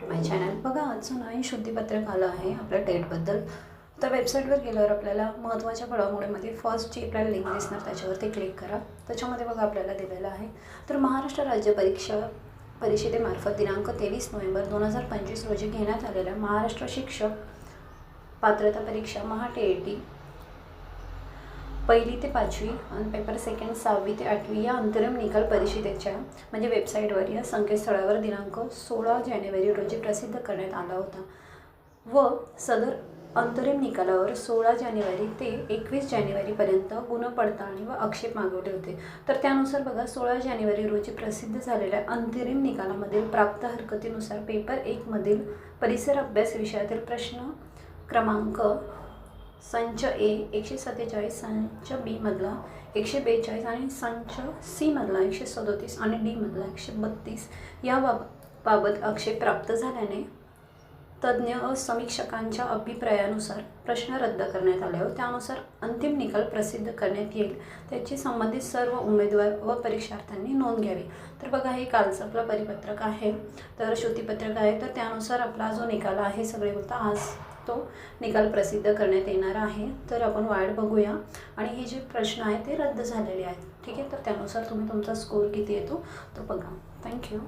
To my channel बघा आजचं नवीन शुद्धीपत्रक आलं आहे आपल्या डेटबद्दल तर वेबसाईटवर गेल्यावर आपल्याला महत्त्वाच्या घडामोडीमध्ये फर्स्ट जी आपल्याला लिंक दिसणार त्याच्यावरती क्लिक करा. त्याच्यामध्ये बघा आपल्याला दिलेलं आहे. तर महाराष्ट्र राज्य परीक्षा परिषदेमार्फत दिनांक तेवीस नोव्हेंबर दोन हजार पंचवीस रोजी घेण्यात आलेल्या महाराष्ट्र शिक्षक पात्रता परीक्षा महा ए टी पहिली ते पाचवी आणि पेपर सेकंड सहावी ते आठवी या अंतरिम निकाल परिषदेच्या म्हणजे वेबसाईटवर या संकेतस्थळावर दिनांक सोळा जानेवारी रोजी प्रसिद्ध करण्यात आला होता. व सदर अंतरिम निकालावर सोळा जानेवारी ते एकवीस जानेवारीपर्यंत गुणपडताळणी व आक्षेप मागवले होते. तर त्यानुसार बघा सोळा जानेवारी रोजी प्रसिद्ध झालेल्या अंतरिम निकालामधील प्राप्त हरकतीनुसार पेपर एकमधील परिसर अभ्यास विषयातील प्रश्न क्रमांक संच ए एकशे सत्तेचाळीस संच बीमधला एकशे बेचाळीस आणि संच सीमधला एकशे सदोतीस आणि डीमधला एकशे बत्तीस. या बाब बाबत आक्षेप प्राप्त झाल्याने तज्ज्ञ व समीक्षकांच्या अभिप्रायानुसार प्रश्न रद्द करण्यात आले व त्यानुसार अंतिम निकाल प्रसिद्ध करण्यात येईल. त्याची संबंधित सर्व उमेदवार व परीक्षार्थ्यांनी नोंद घ्यावी. तर बघा हे कालचं आपलं परिपत्रक आहे. तर श्रुतीपत्रक आहे. तर त्यानुसार आपला जो निकाल आहे सगळे बोलता आज तो निकाल प्रसिद्ध करण्यात येणार आहे. तर आपण वाट बघूया. आणि हे जे प्रश्न आहेत ते रद्द झालेले आहेत. ठीक आहे? तर त्यानुसार तुम्ही तुमचा स्कोर किती येतो तो बघा. थँक्यू